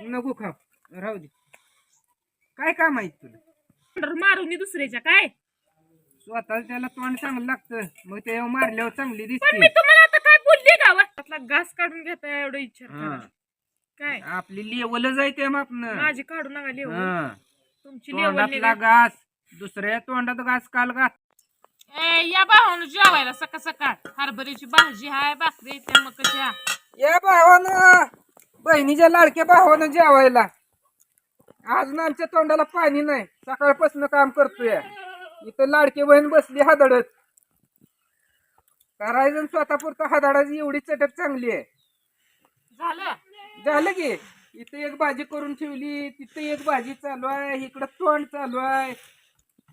नको खा राहू दे. काय काम आहे तुला? ऑर्डर मारून दुसऱ्याच्या काय? स्वतः त्याला तोंड चांगलं लागतं. मग ते मारल्यावर चांगली पण दिसते मी तुम्हाला आता काय बोलली गावातला घास काढून घेताय एवढं इच्छा हा. काय? आपली लेवलच आहे ते मापन माझी काढू नका लेवल तुमची लेवल तोंडातला घास. दुसऱ्या तोंडात घास काल घास. ए या भावानं जेवायला सकाळ सकाळ. हरभऱ्याची भाजी हाय भाकरी त्या मग कशा या भावानं. बहिणीच्या लाडक्या भावानं जेवायला. अजून आमच्या तोंडाला पाणी नाही. सकाळपासून काम करतोय. इथं लाडकी बहीण बसली हादडत. करायचं स्वतः पुरतं हादडाची एवढी चटक चांगली आहे. झालं. झालं की इथं एक भाजी करून ठेवली तिथं एक भाजी चालू आहे इकडं तोंड चालू आहे.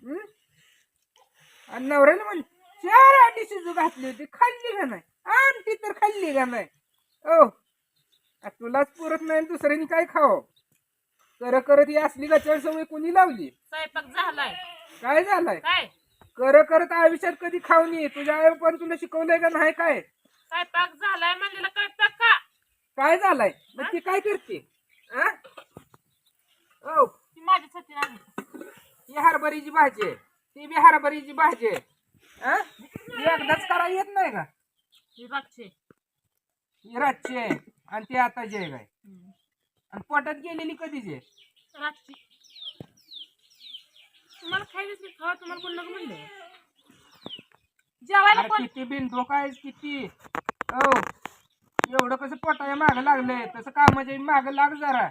हं? आणि नवऱ्याला म्हण चार अंडी शिजू घातली होती. खाल्ली का नाही? आमटी तर खाल्ली का नाही? ओ आ तुलाच पुरत नाही आणि दुसऱ्याने काय खावं? कर करत ही असली गचड सवय कोणी लावली? स्वयंपाक झालाय. काय झालंय? काय? कर करत आयुष्यात कधी खाऊन ये तुझ्या आई पण तुला शिकवलंय का नाही काय? स्वयंपाक झालाय म्हणलेलं कळतं का? काय झालंय? मग ती काय करते? हा? ओ ती नाही ही हरभरीची भाजी आहे. ती बी हरभरीची भाजी आहे? ही एकदाच करा येत नाही का? ही ही रातची आहे. आणि ती आताची आहे. काय आणि पोटात गेलेली कधीची आहे? तुम्हाला खायचं नाही खावा तुम्हाला कोण नको म्हणलं जेवायला अरे कोण? किती बिन डोकाय किती? हो एवढं कसं पोटाया माग लागलंय? तसं कामाच्या माग लाग जरा.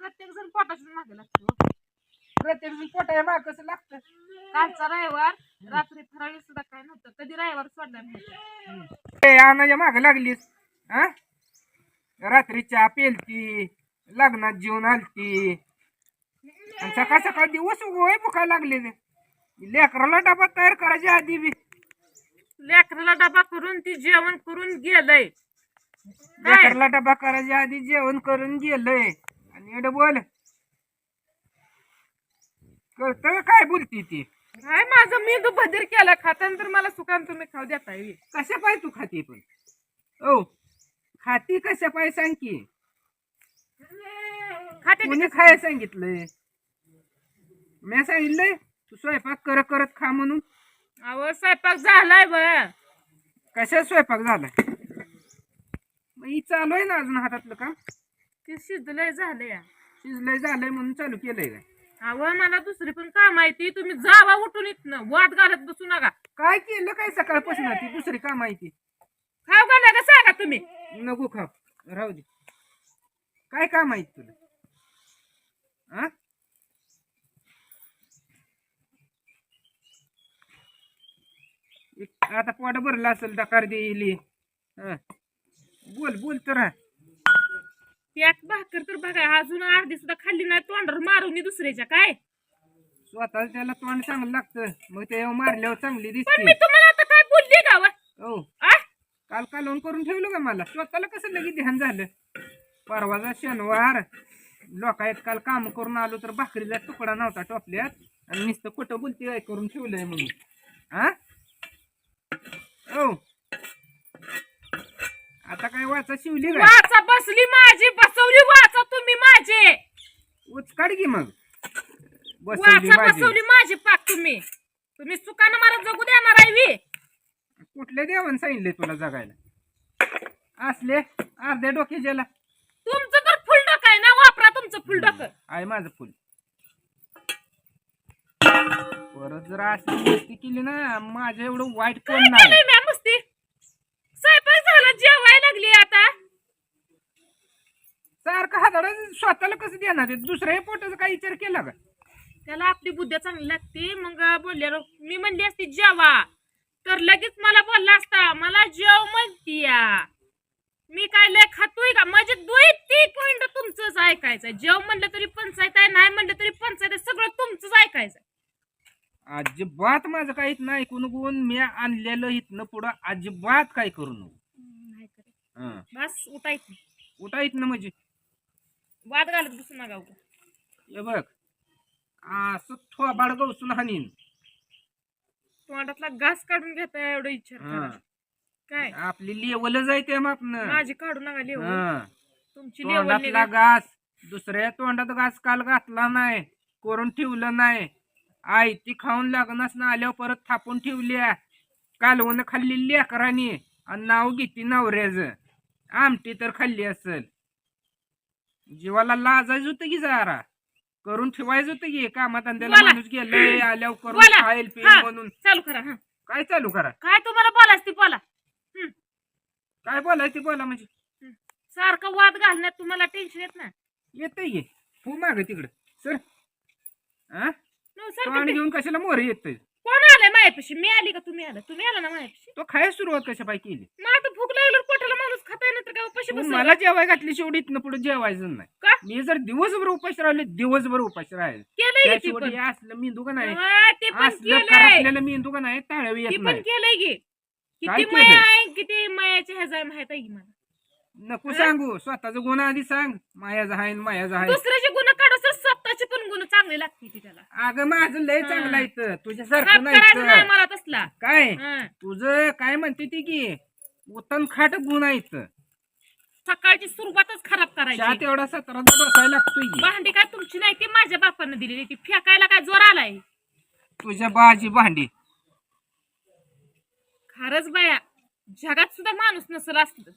प्रत्येक जण पोटाच्या मागे लागतो प्रत्येक जण पोटाया माग कसं लागतं? कालचा रविवार रात्री फराळी सुद्धा काय नव्हतं. कधी रविवार सोडला ते आणाच्या माग लागलीस. हा रात्री चहा पेलती लग्नात जेवण आलती. आणि सकाळ सकाळ दिवस उगवाय फुकायला लागले ते लेकराला डबा तयार करायच्या आधी बी. लेकराला डबा करून ती जेवण करून गेलंय? लेकराला डबा करायच्या आधी जेवण करून गेलंय. आणि एवढं बोल. कळतं काय बोलती ती? काय माझं मी तो बधीर केला. खाताना तर मला सुकान तुम्ही खाऊ देता येईल कशा पाय तू खाती पण? ओ खाती कशा पाय सांग की? खाते कोणी खायला सांगितलंय? मी सांगितलंय तू स्वयंपाक करत करत खा म्हणून. अहो स्वयंपाक झालाय बया कशा स्वयंपाक झालाय? मग ही चालू आहे ना अजून हातातलं काम? ते शिजलंय झालंय. शिजलंय झालंय म्हणून चालू केलंय काय? अहो मला दुसरी पण काम आहे ती. तुम्ही जावा उठून इथनं. वाद घालत बसू नका. काय केलं काय सकाळपासून? ती दुसरी काम आहे ती. खाऊ का नका सांगा तुम्ही? नको खा राहू दे. काय काम आहे तुला? हा आता पोट भरलं असेल डकार देईल हा. बोल बोल तर. त्यात भाकर तर बघा अजून अर्धी सुद्धा खाल्ली नाही तोंडावर मारून दुसऱ्याच्या काय? स्वतः त्याला तोंड चांगलं लागतं. मग ते मारल्यावर चांगली दिसते. मी तुम्हाला आता काय बोलली गावा हो? काल कालवून करून ठेवलं का मला? स्वतःला कसं लगेच ध्यान झालं? परवाचा शनिवार. लोकायत काल काम करून आलो तर भाकरीचा तुकडा नव्हता टोपल्यात. आणि नुसतं कुठं बोलते काय करून ठेवलंय म्हणून. हा हो आता काय वाचा शिवली वाचा बसली माझी बसवली वाचा तुम्ही माझे. उचकाड की मग? बसवली वाचा माझी. बसवली माझी पाक तुम्ही. तुम्ही सुकानं मला जगू देणार आहे वी. कुठल्या देवान सांगितले तुला जगायला? असले अर्ध्या डोक्याच्याला. तुमचं तर फुल डोकं आहे ना वापरा तुमचं फुल डोकं. आहे माझं फुल. परत जर अशी मस्ती केली ना माझं एवढं वाईट कोण नाही. मस्ती? स्वयंपाक झाला जेवाय लागली आता. सारखं हाताला स्वतःला कसं देणार? दुसऱ्या पोटाचा काय विचार केला का? त्याला आपली बुद्धी चांगली लागते मग बोलले मी म्हणली असती जेवा. तर लगेच मला बोलला असता मला जेव म्हणती या मी काय लय खातोय का? म्हणजे दुई ती पॉइंट तुमचंच ऐकायचं जेव म्हणलं तरी पंचायत आहे नाही म्हणलं तरी पंचायत आहे सगळं तुमचंच ऐकायचं अजिबात माझं काही इथनं ऐकून गुण मी आणलेलं इथनं पुढं अजिबात काय करू नको. नाही करत. हं. बस उठायचं उठा इथनं म्हणजे. वाद घालत बसू नका उगा. हे बघ असं थोबाड गवसून हानीन. तोंडातला घास काढून घेता एवढं इच्छा हं. काय? आपली लेवलच आहे त्या मापनं माझी काढू नका. तुमची लेवल तोंडातला घास. दुसऱ्या तोंडात घास काल घातला नाही. करून ठेवलं नाही. आई ती खाऊन लागणास ना आल्यावर परत थापून ठेवल्या. कालवण खाल्ली लेकरांनी. आणि नाव घेते नवऱ्याचं. आमटी तर खाल्ली असल. जीवाला लाजायचं होतं की जरा? करून ठेवायचं होतं की कामाधंद्याला बोला. माणूस गेलाय आल्यावर करून बोला. खाईल पिईल हा. म्हणून. चालू करा हा. काय चालू करा? काय तुम्हाला बोलायच ती बोला. हं. काय बोलायचं बोला म्हणजे. सारखं वाद घालण्यात तुम्हाला टेन्शन येत ना येतंय की तू माग तिकडं. सर हा न, सारखं तोंड ते- घेऊन कशाला मोर येतंय? कोण आलंय मायापाशी? मी आली का? तुम्ही आला. तुम्ही आला ना मायापाशी? तो खाय सुरुवात कशा पाय केली? मग आता भूक लागल्यावर पोटाला माणूस खाताय नंतर काय उपाशी तू? मला जेवाय घातली शेवटी इथनं पुढे जेवायचं नाही. का? मी जर दिवसभर उपाशी राहिले दिवसभर उपाशी राहील. केलंय ती पण? असलं मेंदू का नाही? हा, ते पण असलं केलंय. करपलेलं मेंदू का नाही? ताळवी ती येत पण नाही. केलंय की. किती माया? आहे किती मायाचे आहे माहीत आहे की मला? नको सांगू. स्वतःचा गुण आधी सांग. मायाचा आहे न मायाचा आहे दुसऱ्याचे गुण तर स्वतःचे पण गुण चांगले लागते ती त्याला. अगं माझं लय. चांगलं आहे खराब तुझ्यासारखं करायचं नाही नाही मला तसला. काय? हं. तुझं काय म्हणते ती की उत्तम खाट गुण आहेत सकाळची सुरुवातच खराब चहा करायची तेवढा सतराचा बसायला लागतोय. की. भांडी काय तुमची नाही ती माझ्या बापानं दिलेली ती. फेकायला काय जोर आलाय? तुझ्या बाजी भांडी. खरंच बाया जगात सुद्धा माणूस नसल असलं.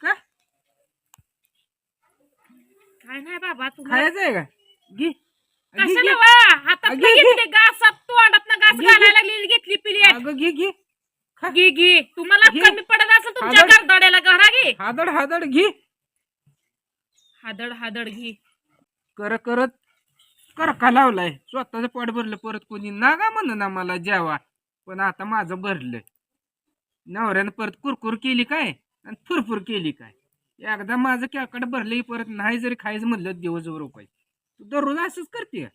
का? काय नाही बाबा तुम्हाला खायचं आहे का? घे. घे, कशाला घे. वा? हातात अगे, घे. घेतली घासात तोंडात घे, घे. घालायला लागली घेतली पिली अगं घे घे. घे घे. तुम्हाला घे. कमी पडत असेल तुमच्या हादड. करदाड्याला घरा घे. हादड हादड घे. हादड हादड घे. कर करत. कर का लावलाय? स्वतःच पोट भरलं परत कोणी नागा म्हण ना मला जेवा. पण आता माझं भरलं. नवऱ्यानं परत कुरकुर केली काय? आणि फुरफुर केली काय? एकदा माझं कॅकड भरलं की परत नाही जरी खायचं म्हणलं दिवसभर उपाय. तू दररोज असंच करते.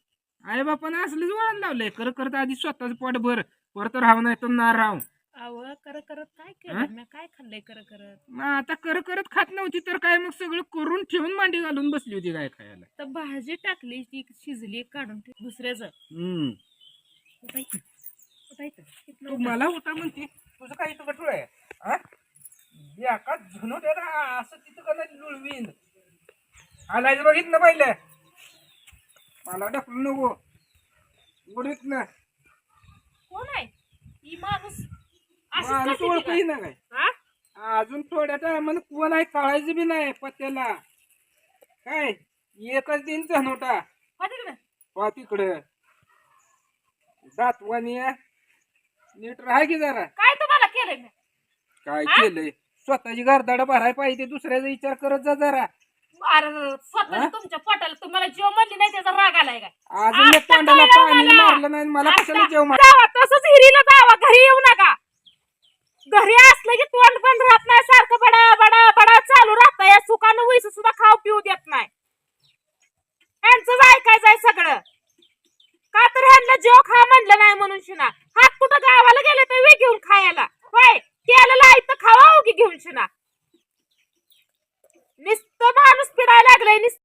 आई बापानं असलंच वळण लावलंय. कर करत आधी स्वतःच पोट भर. परत राहू नाही तर ना राहू. अव कर करत काय हा? केलं मी काय खाल्लंय कर करत मग आता कर करत खात नव्हती तर काय मग सगळं करून ठेवून मांडी घालून बसली होती काय खायला? तर भाजी टाकली ती शिजली काढून ठेव दुसऱ्याच. हम्म. तू मला होता म्हणते तुझं काही इथं बटूळ आहे? हा? एका ना, असं तिथं का नाही लुळवीन? आलायचं बघितलं पहिले. मला ढकलू नको. उडीत ना कोण आहे? ही माणूस. ओळखही? ना काय हा? अजून थोड्या टायमानं कोण आहे कळायचं बी नाही पत्त्याला काय एकच दिन झनोटा हो तिकडं. पा तिकडं दातवानी आहे. नीट राहा की जरा काय तुम्हाला केलंय मी काय हा? केलंय स्वतःची घरदाड भराय पाहिजे दुसऱ्याचा विचार करत जा जरा अरे स्वतः हा? तुमच्या पोटाला तुम्हाला जेव म्हणली नाही त्याचा राग आलाय काय अजून आता तोंडाला कळलं पाणी मला. मारलं नाही मला कशाला जेव जावा तसंच हिरीला जावा घरी येऊ नका घरी असलं की तोंड पण राहत नाही सारखं बडा बडा बडा चालू राहत. या सुखानं वैस सुद्धा खाऊ पिऊ देत नाही. त्यांचंच ऐकायचंय सगळं. का तर ह्यांना जेव खा म्हणलं नाही म्हणून शिना. हात कुठं गावाला गेले तर वे घेऊन खायला. होय त्याला लाई तर खावा की घेऊन शिना. नुसतं माणूस पिडायला लागलाय निस